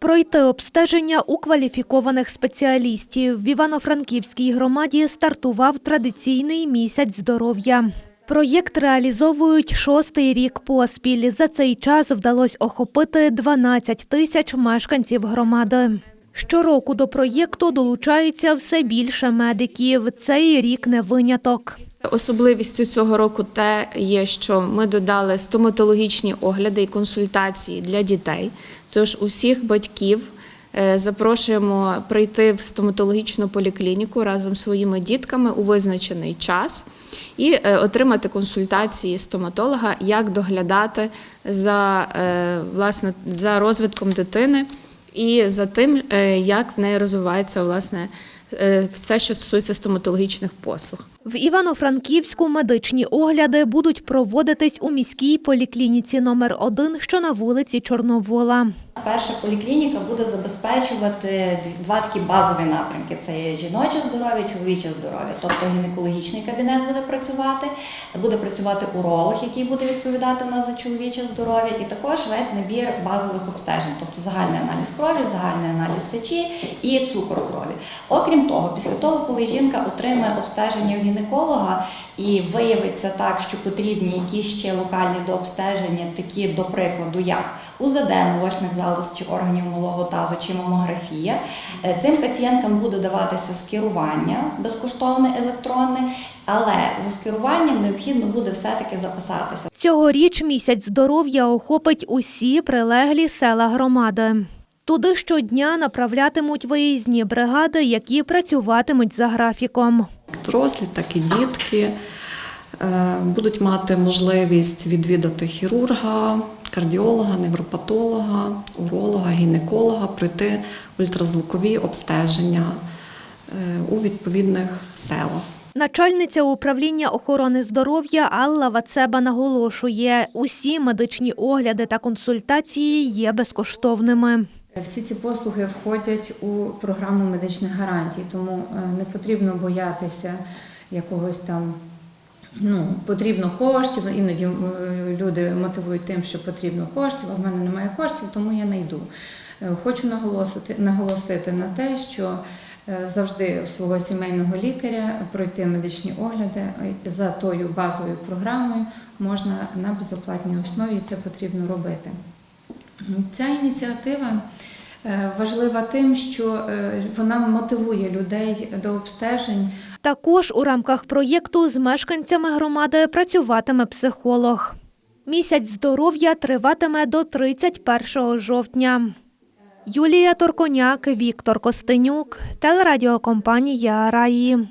Пройти обстеження у кваліфікованих спеціалістів в Івано-Франківській громаді стартував традиційний місяць здоров'я. Проєкт реалізовують шостий рік поспіль. За цей час вдалося охопити 12 тисяч мешканців громади. Щороку до проєкту долучається все більше медиків. Цей рік не виняток. Особливістю цього року те є, що ми додали стоматологічні огляди і консультації для дітей. Тож усіх батьків е, запрошуємо прийти в стоматологічну поліклініку разом з своїми дітками у визначений час і е, отримати консультації стоматолога, як доглядати за, е, власне, за розвитком дитини і за тим, як в неї розвивається власне все, що стосується стоматологічних послуг. В Івано-Франківську медичні огляди будуть проводитись у міській поліклініці номер 1 що на вулиці Чорновола. Перша поліклініка буде забезпечувати два такі базові напрямки: це є жіноче здоров'я, чоловіче здоров'я. Тобто гінекологічний кабінет буде працювати, буде працювати уролог, який буде відповідати в нас за чоловіче здоров'я, і також весь набір базових обстежень, тобто загальний аналіз крові, загальний аналіз сечі і цукор крові. Окрім того, після того, коли жінка отримає обстеження у гінеколога і виявиться так, що потрібні якісь ще локальні дообстеження, такі до прикладу, як УЗД молочних залоз чи органів малого тазу чи мамографія. Е, Цим пацієнткам буде даватися скерування безкоштовне електронне, але за скеруванням необхідно буде все-таки записатися. Цьогоріч місяць здоров'я охопить усі прилеглі села громади. Туди щодня направлятимуть виїзні бригади, які працюватимуть за графіком. Дорослі, так і дітки е, будуть мати можливість відвідати хірурга, кардіолога, невропатолога, уролога, гінеколога, пройти ультразвукові обстеження е, у відповідних селах. Начальниця управління охорони здоров'я Алла Вацеба наголошує, усі медичні огляди та консультації є безкоштовними. Всі ці послуги входять у програму медичних гарантій, тому е, не потрібно боятися якогось там. Ну, потрібно коштів. Іноді е, люди мотивують тим, що потрібно коштів, а в мене немає коштів, тому я не йду. Е, Хочу наголосити, наголосити на те, що е, завжди в свого сімейного лікаря пройти медичні огляди за тою базовою програмою можна на безоплатній основі, це потрібно робити. Ця ініціатива е, важлива тим, що е, вона мотивує людей до обстежень. Також у рамках проєкту з мешканцями громади працюватиме психолог. Місяць здоров'я триватиме до 31 жовтня. Юлія Торконяк, Віктор Костенюк, телерадіокомпанія Раї.